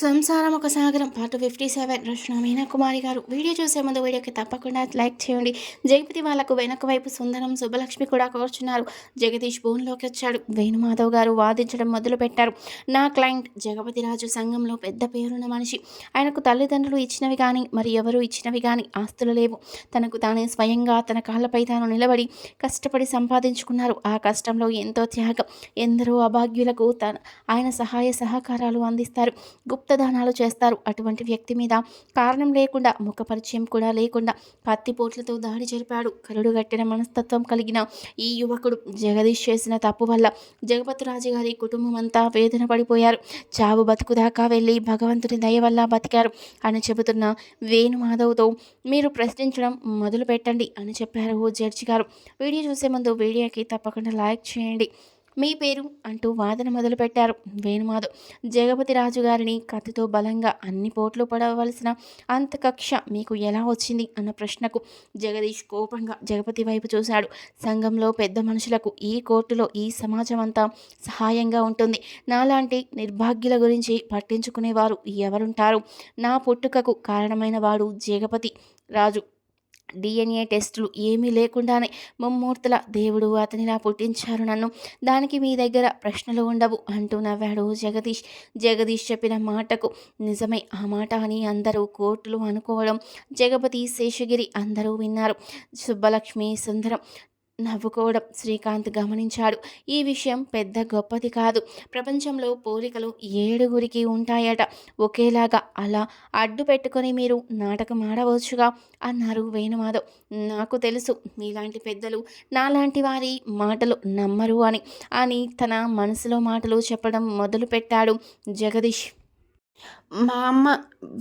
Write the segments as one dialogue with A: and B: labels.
A: సంసారం ఒక సాగరం. పార్ట్ ఫిఫ్టీ సెవెన్ రచన మీనా కుమారి గారు. వీడియో చూసే ముందు వీడియోకి తప్పకుండా లైక్ చేయండి. జగపతి వాళ్ళకు వెనక వైపు సుందరం శుభలక్ష్మి కూడా కోరుచున్నారు. జగదీష్ భూమిలోకి వచ్చాడు. వేణుమాధవ్ గారు వాదించడం మొదలుపెట్టారు. నా క్లయింట్ జగపతి రాజు సంఘంలో పెద్ద పేరున్న మనిషి. ఆయనకు తల్లిదండ్రులు ఇచ్చినవి కానీ మరి ఎవరు ఇచ్చినవి కానీ ఆస్తులు లేవు. తనకు తానే స్వయంగా తన కాళ్ళపై తాను నిలబడి కష్టపడి సంపాదించుకున్నారు. ఆ కష్టంలో ఎంతో త్యాగం. ఎందరో అభాగ్యులకు తన ఆయన సహాయ సహకారాలు అందిస్తారు. రక్తదానాలు చేస్తారు. అటువంటి వ్యక్తి మీద కారణం లేకుండా ముఖ పరిచయం కూడా లేకుండా కత్తిపోట్లతో దాడి జరిపాడు. కరుడుగట్టిన మనస్తత్వం కలిగిన ఈ యువకుడు జగదీష్ చేసిన తప్పు వల్ల జగపతి రాజు గారి కుటుంబం అంతా వేదన పడిపోయారు. చావు బతుకు దాకా వెళ్ళి భగవంతుని దయ వల్ల బతికారు అని చెబుతున్న వేణుమాధవ్తో మీరు ప్రశ్నించడం మొదలు పెట్టండి అని చెప్పారు జడ్జి గారు. వీడియో చూసే ముందు వీడియోకి తప్పకుండా లైక్ చేయండి. మీ పేరు అంటూ వాదన మొదలుపెట్టారు వేణుమాధవ్. జగపతి రాజు గారిని కత్తితో బలంగా అన్ని పోట్లు పడవలసిన అంత కక్ష మీకు ఎలా వచ్చింది అన్న ప్రశ్నకు జగదీష్ కోపంగా జగపతి వైపు చూశాడు. సంఘంలో పెద్ద మనుషులకు ఈ కోర్టులో ఈ సమాజం అంతా సహాయంగా ఉంటుంది. నాలాంటి నిర్భాగ్యుల గురించి పట్టించుకునేవారు ఎవరుంటారు? నా పుట్టుకకు కారణమైన వాడు జగపతి రాజు. డిఎన్ఏ టెస్టులు ఏమీ లేకుండానే ముమ్మూర్తుల దేవుడు అతనిలా పుట్టించారు నన్ను. దానికి మీ దగ్గర ప్రశ్నలు ఉండవు అంటూ నవ్వాడు జగదీష్. జగదీష్ చెప్పిన మాటకు నిజమే ఆ మాట అని అందరూ కోర్టులు అనుకోవడం జగపతి శేషగిరి అందరూ విన్నారు. సుబ్బలక్ష్మి సుందరం నవ్వుకోవడం శ్రీకాంత్ గమనించాడు. ఈ విషయం పెద్ద గొప్పది కాదు. ప్రపంచంలో పోలికలు ఏడుగురికి ఉంటాయట. ఒకేలాగా అలా అడ్డు పెట్టుకొని మీరు నాటకం ఆడవచ్చుగా? అన్నారు వేణుమాధవ్. నాకు తెలుసు మీలాంటి పెద్దలు నాలాంటి వారి మాటలు నమ్మరు అని. అని తన మనసులో మాటలు చెప్పడం మొదలుపెట్టాడు జగదీష్. మా అమ్మ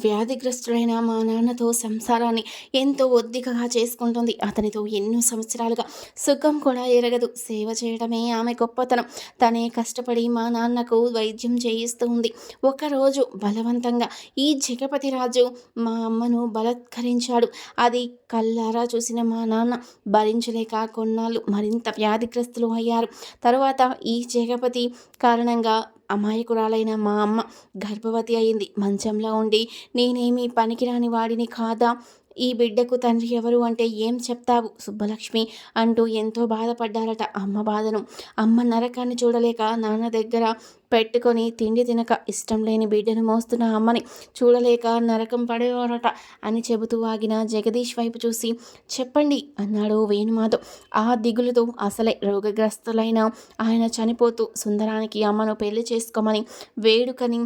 A: వ్యాధిగ్రస్తుడైన మా నాన్నతో సంసారాన్ని ఎంతో ఒద్దికగా చేసుకుంటుంది. అతనితో ఎన్నో సంవత్సరాలుగా సుఖం కూడా ఎరగదు. సేవ చేయడమే ఆమె గొప్పతనం. తనే కష్టపడి మా నాన్నకు వైద్యం చేయిస్తూ ఉంది ఒకరోజు బలవంతంగా ఈ జగపతి రాజు మా అమ్మను బలత్కరించాడు. అది కళ్ళారా చూసిన మా నాన్న భరించలేక కొన్నాళ్ళు మరింత వ్యాధిగ్రస్తులు అయ్యారు. తర్వాత ఈ జగపతి కారణంగా అమాయకురాలైన మా అమ్మ గర్భవతి అయింది. మంచంలో ఉండి నేనేమి పనికిరాని వాడిని కాదా? ఈ బిడ్డకు తండ్రి ఎవరు అంటే ఏం చెప్తావు సుబ్బలక్ష్మి? అంటూ ఎంతో బాధపడ్డారట అమ్మ బాధను. అమ్మ నరకాన్ని చూడలేక నాన్న దగ్గర పెట్టుకొని తిండి తినక ఇష్టం లేని బిడ్డను మోస్తున్న అమ్మని చూడలేక నరకం పడేవారట అని చెబుతూ ఆగిన జగదీష్ వైపు చూసి చెప్పండి అన్నాడు వేణుమాధవ్. ఆ దిగులుతో అసలే రోగగ్రస్తులైన ఆయన చనిపోతూ సుందరానికి అమ్మను పెళ్ళి చేసుకోమని వేడుకని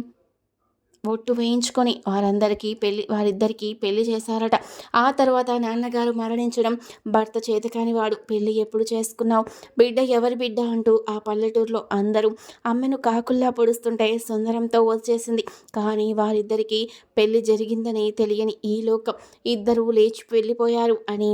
A: ఒట్టు వేయించుకొని వారందరికీ పెళ్ళి వారిద్దరికీ పెళ్ళి చేశారట. ఆ తర్వాత నాన్నగారు మరణించడం భర్త చేతకాని వాడు. పెళ్ళి ఎప్పుడు చేసుకున్నావు? బిడ్డ ఎవరి బిడ్డ అంటూ ఆ పల్లెటూరులో అందరూ అమ్మను కాకుల్లా పొడుస్తుంటే సుందరంతో వచ్చేసింది. కానీ వారిద్దరికీ పెళ్ళి జరిగిందని తెలియని ఈ లోకం. ఇద్దరూ లేచి వెళ్ళిపోయారు అని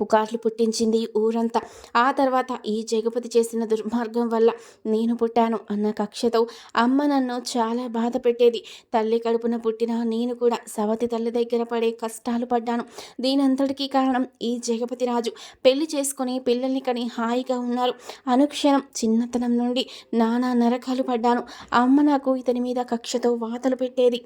A: పుకార్లు పుట్టించింది ఊరంతా. ఆ తర్వాత ఈ జగపతి చేసిన దుర్మార్గం వల్ల నేను పుట్టాను అన్న కక్షతో అమ్మ నన్ను చాలా బాధ పెట్టేది. తల్లి కడుపున పుట్టిన నేను కూడా సవతి తల్లి దగ్గర పడే కష్టాలు పడ్డాను. దీనంతటికీ కారణం ఈ జగపతి రాజు. పెళ్ళి చేసుకుని పిల్లల్ని కని హాయిగా ఉన్నారు. అనుక్షణం చిన్నతనం నుండి నానా నరకాలు పడ్డాను. అమ్మ నాకు ఇతని మీద కక్షతో వాతలు పెట్టేది.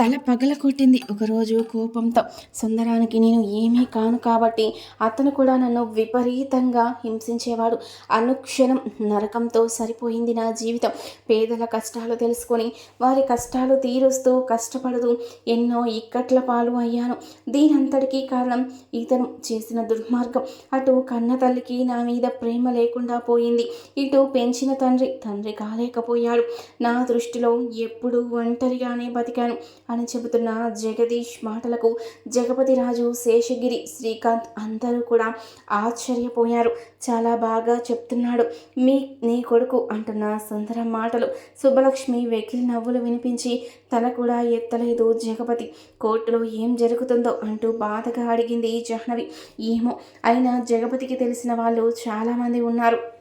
A: తల పగల కొట్టింది. ఒకరోజు కోపంతో సుందరానికి నేను ఏమీ కాను కాబట్టి అతను కూడా నన్ను విపరీతంగా హింసించేవాడు. అనుక్షణం నరకంతో సరిపోయింది నా జీవితం. పేదల కష్టాలు తెలుసుకొని వారి కష్టాలు తీరుస్తూ కష్టపడుతూ ఎన్నో ఇక్కట్ల పాలు అయ్యాను. దీనంతటికీ కారణం ఇతను చేసిన దుర్మార్గం. అటు కన్న తల్లికి నా మీద ప్రేమ లేకుండా పోయింది. ఇటు పెంచిన తండ్రి తండ్రి కాలేకపోయాడు. నా దృష్టిలో ఎప్పుడూ ఒంటరిగానే బతికాను. అని చెబుతున్న జగదీష్ మాటలకు జగపతి రాజు శేషగిరి శ్రీకాంత్ అందరూ కూడా ఆశ్చర్యపోయారు. చాలా బాగా చెప్తున్నాడు. మీ నీ కొడుకు అంటున్న సుందర మాటలు సుబ్బలక్ష్మి వెకిలి నవ్వులు వినిపించి తన కూడా ఎత్తలేదు జగపతి. కోర్టులో ఏం జరుగుతుందో అంటూ బాధగా అడిగింది జాహ్నవి. ఏమో అయినా జగపతికి తెలిసిన వాళ్ళు చాలామంది ఉన్నారు.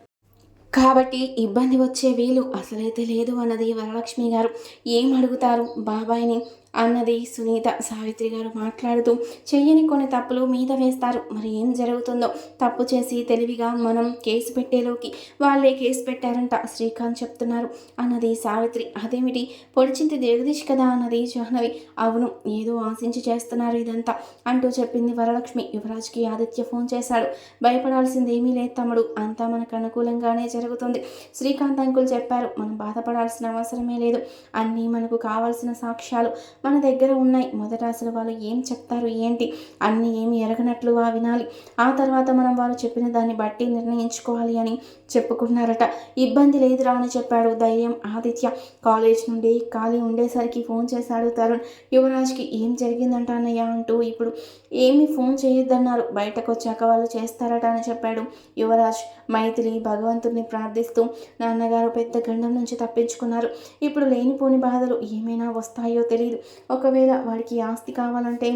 A: కాబట్టి ఇబ్బంది వచ్చే వీలు అసలైతే లేదు అన్నది వరలక్ష్మి గారు. ఏం అడుగుతారు? బాబాయ్ని అన్నది సునీత సావిత్రి గారు మాట్లాడుతూ చెయ్యని కొన్ని తప్పులు మీద వేస్తారు. మరి ఏం జరుగుతుందో? తప్పు చేసి తెలివిగా మనం కేసు పెట్టేలోకి వాళ్ళే కేసు పెట్టారంట శ్రీకాంత్ చెప్తున్నారు అన్నది సావిత్రి. అదేమిటి? పొడిచింది జగదీష్ కదా అన్నది జాహ్నవి. అవును ఏదో ఆశించి చేస్తున్నారు ఇదంతా అంటూ చెప్పింది వరలక్ష్మి. యువరాజ్కి ఆదిత్య ఫోన్ చేశాడు. భయపడాల్సింది ఏమీ లేదు తమ్ముడు అంతా మనకు అనుకూలంగానే జరుగుతుంది. శ్రీకాంత్ అంకుల్ చెప్పారు మనం బాధపడాల్సిన అవసరమే లేదు. అన్నీ మనకు కావాల్సిన సాక్ష్యాలు. మన దగ్గర ఉన్నాయి. మొదట అసలు వాళ్ళు ఏం చెప్తారు ఏంటి? అన్నీ ఏమి ఎరగనట్లుగా వినాలి. ఆ తర్వాత మనం వాళ్ళు చెప్పిన దాన్ని బట్టి నిర్ణయించుకోవాలి అని చెప్పుకున్నారట. ఇబ్బంది లేదురా అని చెప్పాడు ధైర్యం ఆదిత్య. కాలేజ్ నుండి ఖాళీ ఉండేసరికి ఫోన్ చేశాడు తరుణ్. యువరాజ్కి ఏం జరిగిందంట అన్నయ్య అంటూ ఇప్పుడు ఏమి ఫోన్ చేయొద్దన్నారు. బయటకు వచ్చాక వాళ్ళు చేస్తారట అని చెప్పాడు యువరాజ్. మైథిలి భగవంతుడిని ప్రార్థిస్తూ నాన్నగారు పెద్ద గండం నుంచి తప్పించుకున్నారు. ఇప్పుడు లేనిపోని బాధలు ఏమైనా వస్తాయో తెలియదు ఒకవేళ వాడికి ఆస్తి కావాలంటే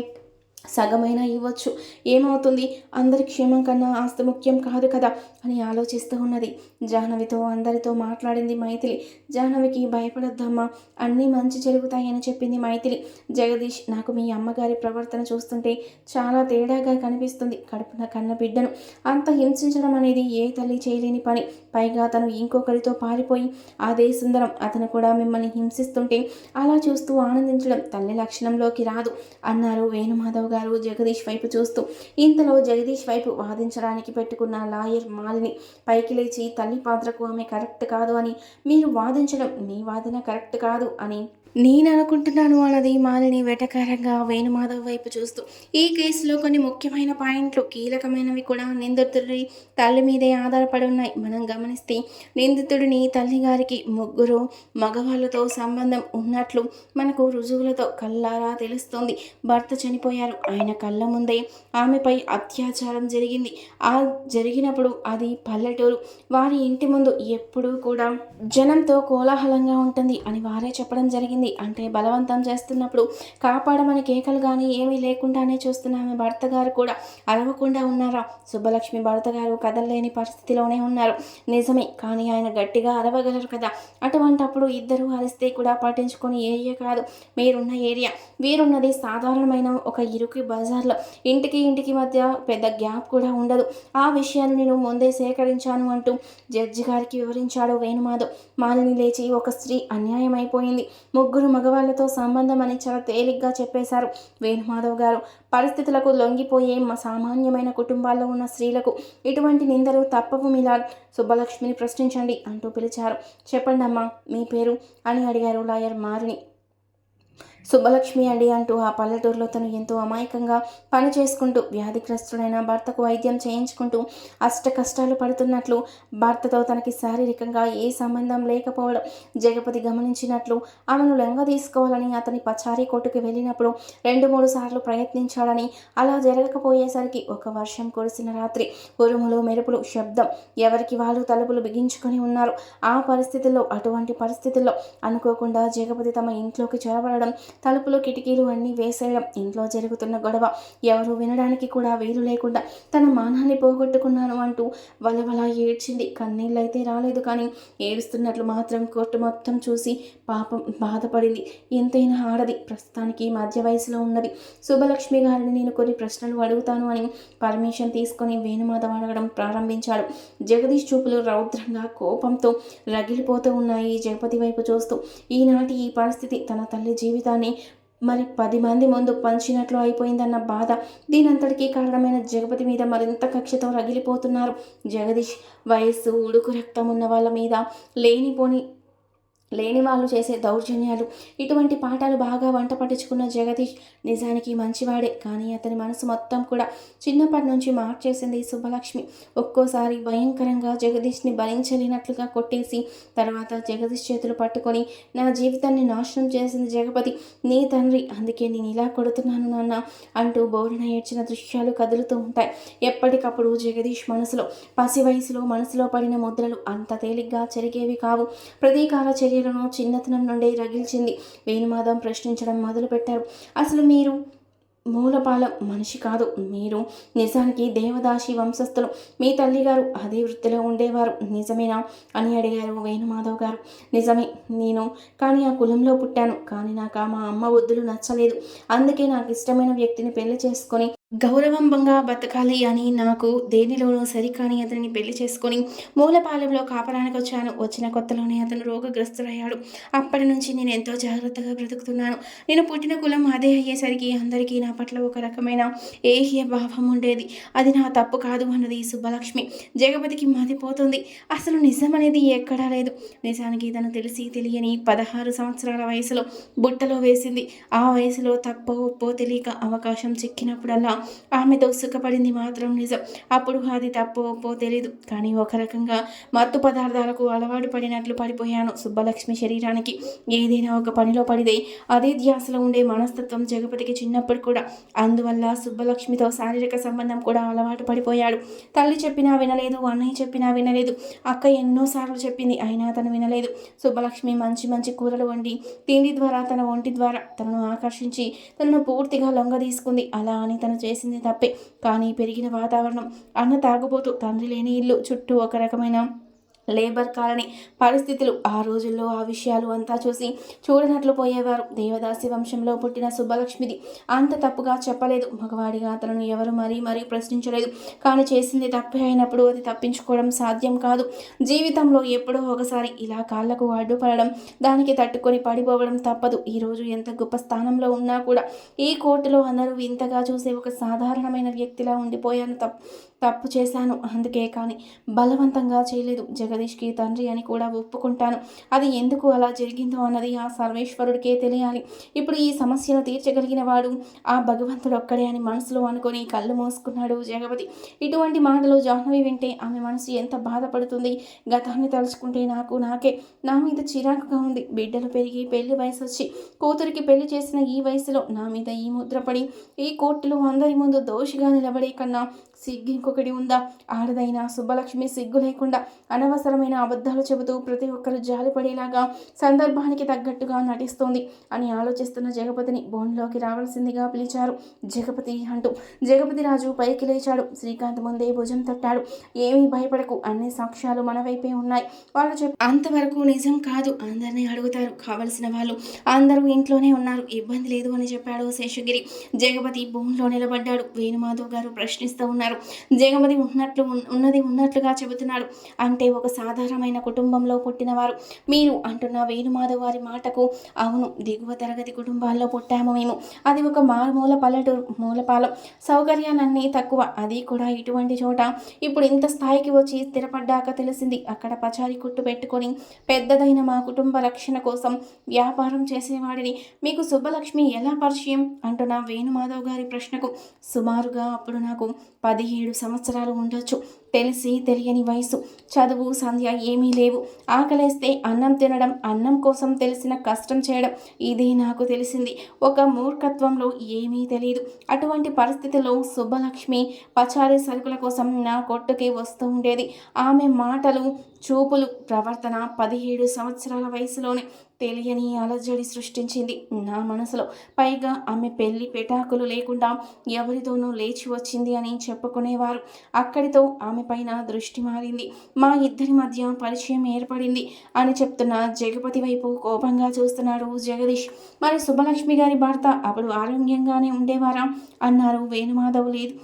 A: సగమైనా ఇవ్వచ్చు. ఏమవుతుంది? అందరి క్షేమం కన్నా ఆస్తి ముఖ్యం కాదు కదా అని ఆలోచిస్తూ ఉన్నది. జాహ్నవితో అందరితో మాట్లాడింది మైథిలి. జాహ్నవికి భయపడొద్దమ్మా అన్నీ మంచి జరుగుతాయని చెప్పింది మైథిలి. జగదీష్ నాకు మీ అమ్మగారి ప్రవర్తన చూస్తుంటే చాలా తేడాగా కనిపిస్తుంది. కడుపున కన్న బిడ్డను అంత హింసించడం అనేది ఏ తల్లి చేయలేని పని. పైగా తను ఇంకొకరితో పారిపోయి అదే సుందరం అతను కూడా మిమ్మల్ని హింసిస్తుంటే అలా చూస్తూ ఆనందించడం తల్లి లక్షణంలోకి రాదు అన్నారు వేణుమాధవ్ గారు జగదీష్ వైపు చూస్తూ ఇంతలో జగదీష్ వైపు వాదించడానికి పెట్టుకున్న లాయర్ మాలిని పైకి లేచి తల్లి పాత్రకు ఆమె కరెక్ట్ కాదు అని మీరు వాదించడం మీ వాదన కరెక్ట్ కాదు అని నేను అనుకుంటున్నాను అన్నది మాలిని వెటకారంగా వేణుమాధవ్ వైపు చూస్తూ. ఈ కేసులో కొన్ని ముఖ్యమైన పాయింట్లు కీలకమైనవి కూడా నిందితుడి తల్లి మీదే ఆధారపడి ఉన్నాయి. మనం గమనిస్తే నిందితుడిని తల్లి గారికి ముగ్గురు మగవాళ్ళతో సంబంధం ఉన్నట్లు మనకు రుజువులతో కళ్ళారా తెలుస్తుంది. భర్త చనిపోయారు. ఆయన కళ్ళ ముందే ఆమెపై అత్యాచారం జరిగింది. ఆ జరిగినప్పుడు అది పల్లెటూరు. వారి ఇంటి ముందు ఎప్పుడూ కూడా జనంతో కోలాహలంగా ఉంటుంది అని వారే చెప్పడం జరిగింది. అంటే బలవంతం చేస్తున్నప్పుడు కాపాడమని కేకలు కానీ ఏమీ లేకుండానే చూస్తున్న ఆమె భర్త గారు కూడా. అరవకుండా ఉన్నారా? సుబ్బలక్ష్మి భర్త గారు కదలలేని పరిస్థితిలోనే ఉన్నారు. నిజమే కానీ ఆయన గట్టిగా అరవగలరు కదా. అటువంటప్పుడు ఇద్దరు అరిస్తే కూడా పట్టించుకొని ఏరియా కాదు. మీరున్న ఏరియా వీరున్నది సాధారణమైన ఒక ఇరుకు బజార్లో. ఇంటికి ఇంటికి మధ్య పెద్ద గ్యాప్ కూడా ఉండదు. ఆ విషయాన్ని నేను ముందే సేకరించాను అంటూ జడ్జి గారికి వివరించాడు వేణుమాధవ్. మాలిని లేచి ఒక స్త్రీ అన్యాయం అయిపోయింది ముగ్గురు ముగ్గురు మగవాళ్ళతో సంబంధం అని చాలా తేలిగ్గా చెప్పేశారు. వేణుమాధవ్ గారు పరిస్థితులకు లొంగిపోయే మా సామాన్యమైన కుటుంబాల్లో ఉన్న స్త్రీలకు ఇటువంటి నిందలు తప్పవు మిలాడ్ సుబ్బలక్ష్మిని ప్రశ్నించండి అంటూ పిలిచారు. చెప్పండమ్మా మీ పేరు? అని అడిగారు లాయర్ మారిని. సుబ్బలక్ష్మి అండి అంటూ ఆ పల్లెటూరులో తను ఎంతో అమాయకంగా పని చేసుకుంటూ వ్యాధిగ్రస్తుడైన భర్తకు వైద్యం చేయించుకుంటూ అష్ట కష్టాలు పడుతున్నట్లు భర్తతో తనకి శారీరకంగా ఏ సంబంధం లేకపోవడం జగపతి గమనించినట్లు ఆమెను లెంగ తీసుకోవాలని అతని పచారీ కొట్టుకు వెళ్ళినప్పుడు రెండు మూడు సార్లు ప్రయత్నించాడని అలా జరగకపోయేసరికి ఒక వర్షం కురిసిన రాత్రి ఉరుములు మెరుపులు శబ్దం ఎవరికి వాళ్ళు తలుపులు బిగించుకొని ఉన్నారు. ఆ పరిస్థితుల్లో అటువంటి పరిస్థితుల్లో అనుకోకుండా జగపతి తమ ఇంట్లోకి చొరబడడం తలుపులు కిటికీలు అన్నీ వేసేయడం ఇంట్లో జరుగుతున్న గొడవ. ఎవరు వినడానికి కూడా వీలు లేకుండా తన మానాన్ని పోగొట్టుకున్నాను అంటూ వలవలా ఏడ్చింది. కన్నీళ్ళైతే రాలేదు కానీ ఏడుస్తున్నట్లు మాత్రం కోర్టు మొత్తం చూసి పాపం బాధపడింది. ఎంతైనా ఆడది. ప్రస్తుతానికి మధ్య వయసులో ఉన్నది. శుభలక్ష్మి గారిని నేను కొన్ని ప్రశ్నలు అడుగుతాను అని పర్మిషన్ తీసుకొని వేణుమాధవ్ అడగడం ప్రారంభించాడు. జగదీష్ చూపులు రౌద్రంగా కోపంతో రగిలిపోతూ ఉన్నాయి జగపతి వైపు చూస్తూ. ఈనాటి ఈ పరిస్థితి తన తల్లి జీవితాన్ని మరి పది మంది ముందు పంచినట్లు అయిపోయిందన్న బాధ. దీనంతటికీ కారణమైన జగపతి మీద మరింత కక్షతో రగిలిపోతున్నారు. జగదీష్ వయస్సు ఉడుకు రక్తం ఉన్న వాళ్ళ మీద లేనిపోని లేని వాళ్ళు చేసే దౌర్జన్యాలు. ఇటువంటి పాఠాలు బాగా వంట పట్టించుకున్న జగదీష్ నిజానికి మంచివాడే. కానీ అతని మనసు మొత్తం కూడా చిన్నప్పటి నుంచి మార్చేసింది సుబ్బలక్ష్మి. ఒక్కోసారి భయంకరంగా జగదీష్ని భరించలేనట్లుగా కొట్టేసి తర్వాత జగదీష్ చేతులు పట్టుకొని నా జీవితాన్ని నాశనం చేసింది జగపతి. నీ తండ్రి అందుకే నేను ఇలా కొడుతున్నాను నాన్న అంటూ బోరున ఏడ్చిన దృశ్యాలు కదులుతూ ఉంటాయి. ఎప్పటికప్పుడు జగదీష్ మనసులో పసి వయసులో మనసులో పడిన ముద్రలు అంత తేలిగ్గా చెరిగేవి కావు. ప్రతీకార చర్య చర్యలను చిన్నతనం నుండి రగిల్చింది. వేణుమాధం ప్రశ్నించడం మొదలుపెట్టారు. అసలు మీరు మూలపాలం మనిషి కాదు. మీరు నిజానికి దేవదాసి వంశస్థులు. మీ తల్లిగారు అదే వృత్తిలో ఉండేవారు. నిజమేనా? అని అడిగారు వేణుమాధవ్ గారు. నిజమే నేను కానీ ఆ కులంలో పుట్టాను. కానీ నాకు మా అమ్మ వద్దులు నచ్చలేదు. అందుకే నాకు ఇష్టమైన వ్యక్తిని పెళ్ళి చేసుకొని గౌరవంగా బతకాలి అని నాకు దేనిలోనూ సరికాని అతనిని పెళ్ళి చేసుకొని మూలపాలెంలో కాపరానికి వచ్చాను. వచ్చిన కొత్తలోనే అతను రోగగ్రస్తుడయ్యాడు. అప్పటి నుంచి నేను ఎంతో జాగ్రత్తగా బ్రతుకుతున్నాను. నేను పుట్టిన కులం అదే అయ్యేసరికి అందరికీ నా పట్ల ఒక రకమైన ఏహ్య భావం ఉండేది. అది నా తప్పు కాదు అన్నది సుబ్బలక్ష్మి జగపతికి మతిపోతుంది అసలు నిజం అనేది ఎక్కడా లేదు. నిజానికి తను తెలిసి తెలియని పదహారు సంవత్సరాల వయసులో బుట్టలో వేసింది. ఆ వయసులో తప్పో ఒప్పో తెలియక అవకాశం చిక్కినప్పుడల్లా ఆమెతో సుఖపడింది మాత్రం నిజం. అప్పుడు అది తప్పు ఒప్పో తెలియదు కానీ ఒక రకంగా మత్తు పదార్థాలకు అలవాటు పడినట్లు పడిపోయాను. సుబ్బలక్ష్మి శరీరానికి ఏదైనా ఒక పనిలో పడితే అదే ధ్యాసలో ఉండే మనస్తత్వం జగపతికి చిన్నప్పుడు కూడా. అందువల్ల సుబ్బలక్ష్మితో శారీరక సంబంధం కూడా అలవాటు పడిపోయాడు. తల్లి చెప్పినా వినలేదు అన్నయ్య చెప్పినా వినలేదు అక్క ఎన్నోసార్లు చెప్పింది అయినా తను వినలేదు. సుబ్బలక్ష్మి మంచి మంచి కూరలు వండి తిండి ద్వారా తన ఒంటి ద్వారా తనను ఆకర్షించి తనను పూర్తిగా లొంగ తీసుకుంది అలా అని తను చేసింది తప్పే. కానీ పెరిగిన వాతావరణం అన్న తాగుబోతు తండ్రి లేని ఇల్లు చుట్టూ ఒక రకమైన లేబర్ కాలనీ పరిస్థితులు ఆ రోజుల్లో ఆ విషయాలు అంతా చూసి చూడనట్లు పోయేవారు. దేవదాసి వంశంలో పుట్టిన సుబ్బలక్ష్మిది అంత తప్పుగా చెప్పలేదు. మగవాడిగా అతను ఎవరు మరీ మరీ ప్రశ్నించలేదు. కానీ చేసింది తప్పే అయినప్పుడు అది తప్పించుకోవడం సాధ్యం కాదు. జీవితంలో ఎప్పుడో ఒకసారి ఇలా కాళ్ళకు అడ్డుపడడం దానికి తట్టుకొని పడిపోవడం తప్పదు. ఈరోజు ఎంత గొప్ప స్థానంలో ఉన్నా కూడా ఈ కోర్టులో అందరూ వింతగా చూసే ఒక సాధారణమైన వ్యక్తిలా ఉండిపోయాను తప్పు తప్పు చేశాను. అందుకే కానీ బలవంతంగా చేయలేదు. జగదీష్కి తండ్రి అని కూడా ఒప్పుకుంటాను. అది ఎందుకు అలా జరిగిందో అన్నది ఆ సర్వేశ్వరుడికే తెలియాలి. ఇప్పుడు ఈ సమస్యను తీర్చగలిగిన వాడు ఆ భగవంతుడు ఒక్కడే అని మనసులో అనుకొని కళ్ళు మోసుకున్నాడు జగపతి. ఇటువంటి మాటలు జాహ్నవి వింటే ఆమె మనసు ఎంత బాధపడుతుంది. గతాన్ని తలుచుకుంటే నాకు నాకే. నా మీద చిరాకుగా ఉంది. బిడ్డలు పెరిగి పెళ్ళి వయసు వచ్చి కూతురికి పెళ్ళి చేసిన ఈ వయసులో నా మీద ఈ ముద్రపడి ఈ కోర్టులో అందరి ముందు దోషిగా నిలబడే కన్నా సిగ్గు ఇంకొకటి ఉందా? ఆడదైన సుబ్బలక్ష్మి సిగ్గు లేకుండా అనవసరమైన అబద్ధాలు చెబుతూ ప్రతి ఒక్కరు జాలిపడేలాగా సందర్భానికి తగ్గట్టుగా నటిస్తోంది అని ఆలోచిస్తున్న జగపతిని బోన్లోకి రావాల్సిందిగా పిలిచారు. జగపతి అంటూ జగపతి రాజు పైకి లేచాడు. శ్రీకాంత్ ముందే భుజం తట్టాడు. ఏమీ భయపడకు. అన్ని సాక్ష్యాలు మన వైపే ఉన్నాయి. వాళ్ళు చెప్ అంతవరకు నిజం కాదు అందరినీ అడుగుతారు. కావలసిన వాళ్ళు అందరూ ఇంట్లోనే ఉన్నారు. ఇబ్బంది లేదు అని చెప్పాడు శేషగిరి. జగపతి భూమిలో నిలబడ్డాడు. వేణుమాధవ్ గారు ప్రశ్నిస్తూ ఉన్నారు. జగమది ఉన్నట్లు ఉన్నది ఉన్నట్లుగా చెబుతున్నాడు. అంటే ఒక సాధారణమైన కుటుంబంలో పుట్టినవారు. మీరు అంటున్న వేణుమాధవ్ వారి మాటకు అవును దిగువ తరగతి కుటుంబాల్లో పుట్టాము మేము. అది ఒక మారుమూల పల్లెటూరు మూలపాలెం. సౌకర్యాలన్నీ తక్కువ. అది కూడా ఇటువంటి చోట. ఇప్పుడు ఇంత స్థాయికి వచ్చి స్థిరపడ్డాక తెలిసింది. అక్కడ పచారి కుట్టు పెట్టుకొని పెద్దదైన మా కుటుంబ రక్షణ కోసం వ్యాపారం చేసేవాడిని. మీకు సుబ్బలక్ష్మి ఎలా పరిచయం? అంటున్న వేణుమాధవ్ గారి ప్రశ్నకు సుమారుగా అప్పుడు నాకు పది పదిహేడు సంవత్సరాలు ఉండొచ్చు. తెలిసి తెలియని వయసు. చదువు సంధ్య ఏమీ లేవు. ఆకలేస్తే అన్నం తినడం అన్నం కోసం తెలిసిన కష్టం చేయడం ఇదే నాకు తెలిసింది. ఒక మూర్ఖత్వంలో ఏమీ తెలియదు. అటువంటి పరిస్థితిలో సుబ్బలక్ష్మి పచారీ సరుకుల కోసం నా కొట్టుకి వస్తూ ఉండేది. ఆమె మాటలు చూపులు ప్రవర్తన పదిహేడు సంవత్సరాల వయసులోనే తెలియని అలజడి సృష్టించింది నా మనసులో. పైగా ఆమె పెళ్ళి పెటాకులు లేకుండా ఎవరితోనూ లేచి వచ్చింది అని చెప్పుకునేవారు. అక్కడితో ఆమె పైన దృష్టి మారింది. మా ఇద్దరి మధ్య పరిచయం ఏర్పడింది అని చెప్తున్న జగపతి వైపు కోపంగా చూస్తున్నాడు జగదీష్. మరి సుబ్బలక్ష్మి గారి భర్త అప్పుడు ఆరోగ్యంగానే ఉండేవారా? అన్నారు వేణుమాధవ్ లేదు.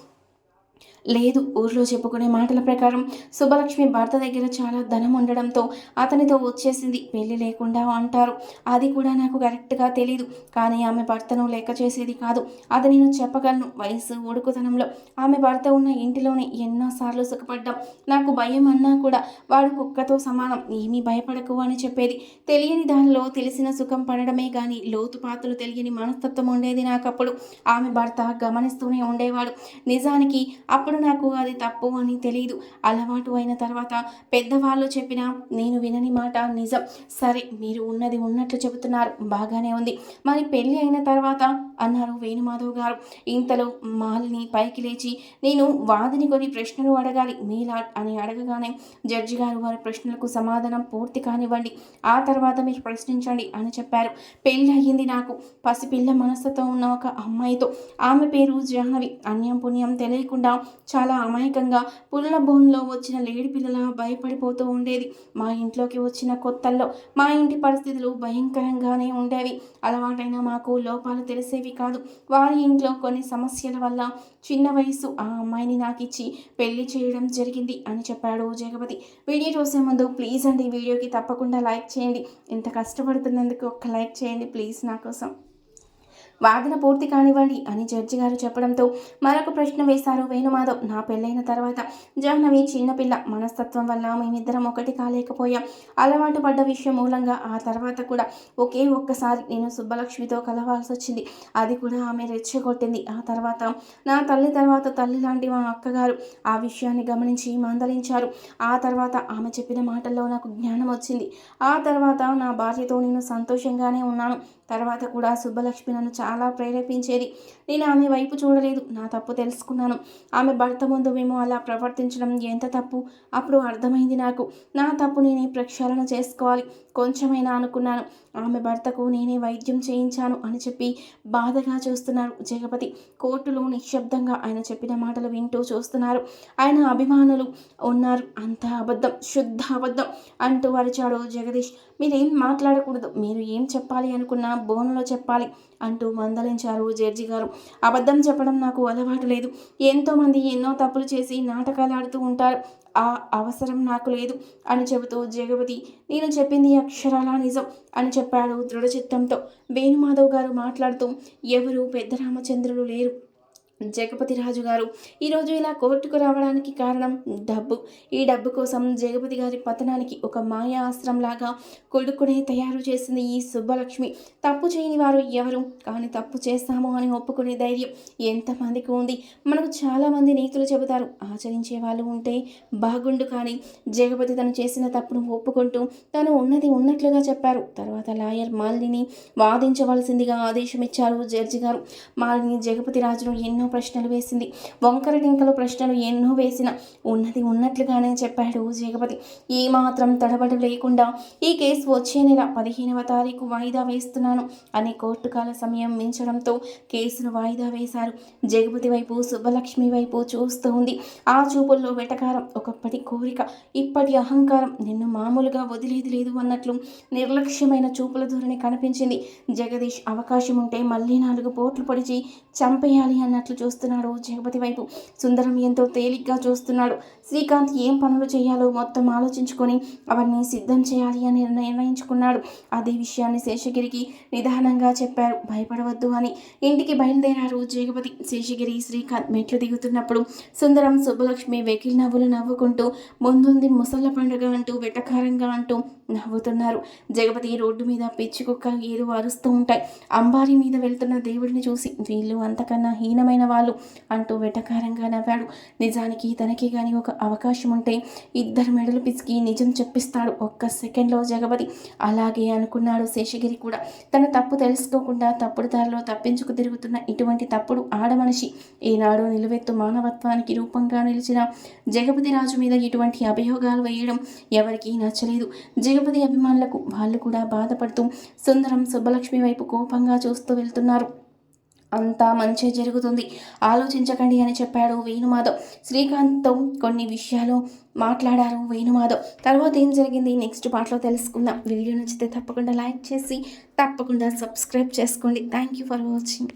A: లేదు ఊర్లో చెప్పుకునే మాటల ప్రకారం సుబ్బలక్ష్మి భర్త దగ్గర చాలా ధనం ఉండడంతో అతనితో వచ్చేసింది. పెళ్ళి లేకుండా అంటారు. అది కూడా నాకు కరెక్ట్గా తెలీదు. కానీ ఆమె భర్తను లెక్క చేసేది కాదు. అది నేను చెప్పగలను. వయసు ఉడుకుతనంలో ఆమె భర్త ఉన్న ఇంటిలోనే ఎన్నోసార్లు సుఖపడ్డాం. నాకు భయం అన్నా కూడా వాడు కుక్కతో సమానం. ఏమీ భయపడకు అని చెప్పేది. తెలియని దానిలో తెలిసిన సుఖం పడడమే కానీ లోతుపాతులు తెలియని మనస్తత్వం ఉండేది నాకప్పుడు ఆమె భర్త గమనిస్తూనే ఉండేవాడు. నిజానికి అప్పుడు అప్పుడు నాకు అది తప్పు అని తెలియదు అలవాటు అయిన తర్వాత పెద్దవాళ్ళు చెప్పిన నేను వినని మాట నిజం. సరే మీరు ఉన్నది ఉన్నట్లు చెబుతున్నారు. బాగానే ఉంది. మరి పెళ్ళి అయిన తర్వాత అన్నారు వేణుమాధవ్ గారు. ఇంతలో మాలిని పైకి లేచి నేను వాదిని కొన్ని ప్రశ్నలు అడగాలి. మీలా అని అడగగానే జడ్జి గారు వారి ప్రశ్నలకు సమాధానం పూర్తి కానివ్వండి. ఆ తర్వాత మీరు ప్రశ్నించండి అని చెప్పారు. పెళ్ళి అయ్యింది నాకు. పసిపిల్ల మనసుతో ఉన్న ఒక అమ్మాయితో. ఆమె పేరు జాహ్నవి. అన్యం పుణ్యం తెలియకుండా చాలా అమాయకంగా పుల్ల బోన్లో వచ్చిన లేడి పిల్లల భయపడిపోతూ ఉండేది. మా ఇంట్లోకి వచ్చిన కొత్తల్లో మా ఇంటి పరిస్థితులు భయంకరంగానే ఉండేవి. అలవాటైన మాకు లోపాలు తెలిసేవి కాదు. వారి ఇంట్లో కొన్ని సమస్యల వల్ల చిన్న వయసు ఆ అమ్మాయిని నాకు ఇచ్చి పెళ్ళి చేయడం జరిగింది అని చెప్పాడు జగపతి. వీడియో చూసే ముందు ప్లీజ్ అండి వీడియోకి తప్పకుండా లైక్ చేయండి. ఇంత కష్టపడుతున్నందుకు ఒక్క లైక్ చేయండి ప్లీజ్ నా కోసం. వాదన పూర్తి కానివ్వండి అని జడ్జి గారు చెప్పడంతో మరొక ప్రశ్న వేశారు వేణుమాధవ్. నా పెళ్ళైన తర్వాత జాహ్నవి చిన్నపిల్ల. మనస్తత్వం వల్ల మేమిద్దరం ఒకటి కాలేకపోయాం. అలవాటు పడ్డ విషయం మూలంగా ఆ తర్వాత కూడా ఒకే ఒక్కసారి నేను సుబ్బలక్ష్మితో కలవాల్సి వచ్చింది. అది కూడా ఆమె రెచ్చగొట్టింది. ఆ తర్వాత నా తల్లి తర్వాత తల్లి లాంటి మా అక్కగారు ఆ విషయాన్ని గమనించి మందలించారు. ఆ తర్వాత ఆమె చెప్పిన మాటల్లో నాకు జ్ఞానం వచ్చింది. ఆ తర్వాత నా భార్యతో నేను సంతోషంగానే ఉన్నాను. తర్వాత కూడా సుబ్బలక్ష్మి నన్ను చాలా ప్రేరేపించేది. నేను ఆమె వైపు చూడలేదు. నా తప్పు తెలుసుకున్నాను. ఆమె భర్త ముందు మేము అలా ప్రవర్తించడం ఎంత తప్పు? అప్పుడు అర్థమైంది నాకు. నా తప్పు నేనే ప్రక్షాళన చేసుకోవాలి. కొంచెమైనా అనుకున్నాను. ఆమె భర్తకు నేనే వైద్యం చేయించాను అని చెప్పి బాధగా చూస్తున్నారు జగపతి. కోర్టులో నిశ్శబ్దంగా ఆయన చెప్పిన మాటలు వింటూ చూస్తున్నారు. ఆయన అభిమానులు ఉన్నారు. అంత అబద్ధం. శుద్ధ అబద్ధం అంటూ అరిచాడు జగదీష్. మీరేం మాట్లాడకూడదు. మీరు ఏం చెప్పాలి అనుకున్నా బోన్లో చెప్పాలి అంటూ మందలించారు జడ్జి గారు. అబద్ధం చెప్పడం నాకు అలవాటు లేదు. ఎంతోమంది ఎన్నో తప్పులు చేసి నాటకాలు ఆడుతూ ఉంటారు. ఆ అవసరం నాకు లేదు అని చెబుతూ జగపతి నేను చెప్పింది అక్షరాల నిజం అని చెప్పాడు దృఢచిత్తంతో. వేణుమాధవ్ గారు మాట్లాడుతూ ఎవరు పెద్ద రామచంద్రులు లేరు. జగపతి రాజు గారు. ఈరోజు ఇలా కోర్టుకు రావడానికి కారణం డబ్బు. ఈ డబ్బు కోసం జగపతి గారి పతనానికి ఒక మాయా లాగా కొడుకునే తయారు చేసింది ఈ సుబ్బలక్ష్మి. తప్పు చేయని వారు ఎవరు? కానీ తప్పు చేస్తాము అని ఒప్పుకునే ధైర్యం ఎంతమందికి ఉంది? మనకు చాలామంది నీతులు చెబుతారు. ఆచరించే వాళ్ళు ఉంటే బాగుండు కానీ జగపతి తను చేసిన తప్పును ఒప్పుకుంటూ తను ఉన్నది ఉన్నట్లుగా చెప్పారు. తర్వాత లాయర్ మాలిని వాదించవలసిందిగా ఆదేశం ఇచ్చారు జడ్జి గారు. మాలిని జగపతి రాజును ఎన్నో ప్రశ్నలు వేసింది. వంకర టింకలు ప్రశ్నలు ఎన్నో వేసిన. ఉన్నది ఉన్నట్లుగానే చెప్పాడు జగపతి. ఏమాత్రం తడబడి లేకుండా ఈ కేసు వచ్చే నెల పదిహేనవ తారీఖు వాయిదా వేస్తున్నాను అని కోర్టు కాల సమయం మించడంతో కేసును వాయిదా వేశారు. జగపతి వైపు సుబ్బలక్ష్మి వైపు చూస్తూ ఉంది. ఆ చూపుల్లో వెటకారం ఒకప్పటి కోరిక ఇప్పటి అహంకారం నిన్ను మామూలుగా వదిలేది లేదు అన్నట్లు నిర్లక్ష్యమైన చూపుల ధోరణి కనిపించింది. జగదీష్ అవకాశం ఉంటే మళ్ళీ నాలుగు పోట్లు పొడిచి చంపేయాలి అన్నట్లు చూస్తున్నాడు. జగపతి వైపు సుందరం ఎంతో తేలిగ్గా చూస్తున్నాడు. శ్రీకాంత్ ఏం పనులు చేయాలో మొత్తం ఆలోచించుకొని అవన్నీ సిద్ధం చేయాలి అని నిర్ణయించుకున్నాడు. అదే విషయాన్ని శేషగిరికి నిదానంగా చెప్పారు. భయపడవద్దు అని ఇంటికి బయలుదేరారు జగపతి శేషగిరి శ్రీకాంత్ మెట్లు దిగుతున్నప్పుడు సుందరం సుబ్బలక్ష్మి వెకిల్ నవ్వులు నవ్వుకుంటూ ముందుంది ముసళ్ళ పండుగ అంటూ వెటకారంగా అంటూ నవ్వుతున్నారు. జగపతి రోడ్డు మీద పిచ్చి కుక్క ఏదో అరుస్తూ ఉంటాయి. అంబారి మీద వెళ్తున్న దేవుడిని చూసి వీళ్ళు అంతకన్నా హీనమైన వాళ్ళు అంటూ వెటకారంగా నవ్వాడు. నిజానికి తనకి కానీ ఒక అవకాశం ఉంటే ఇద్దరు మెడలు పిసికి నిజం చెప్పిస్తాడు. ఒక్క సెకండ్లో జగపతి అలాగే అనుకున్నాడు. శేషగిరి కూడా తన తప్పు తెలుసుకోకుండా తప్పుడు దారిలో తప్పించుకు తిరుగుతున్న ఇటువంటి తప్పుడు ఆడమనిషి ఈనాడు నిలువెత్తు మానవత్వానికి రూపంగా నిలిచిన జగపతి రాజు మీద ఇటువంటి అభియోగాలు వేయడం ఎవరికీ నచ్చలేదు. జగపతి అభిమానులకు వాళ్ళు కూడా బాధపడుతూ సుందరం సుబ్బలక్ష్మి వైపు కోపంగా చూస్తూ వెళ్తున్నారు. అంతా మంచి జరుగుతుంది. ఆలోచించకండి అని చెప్పాడు వేణుమాధవ్. శ్రీకాంత్తో కొన్ని విషయాలు మాట్లాడారు వేణుమాధవ్. తర్వాత ఏం జరిగింది? నెక్స్ట్ పాటలో తెలుసుకుందాం. వీడియో నచ్చితే తప్పకుండా లైక్ చేసి తప్పకుండా సబ్స్క్రైబ్ చేసుకోండి. Thank you for watching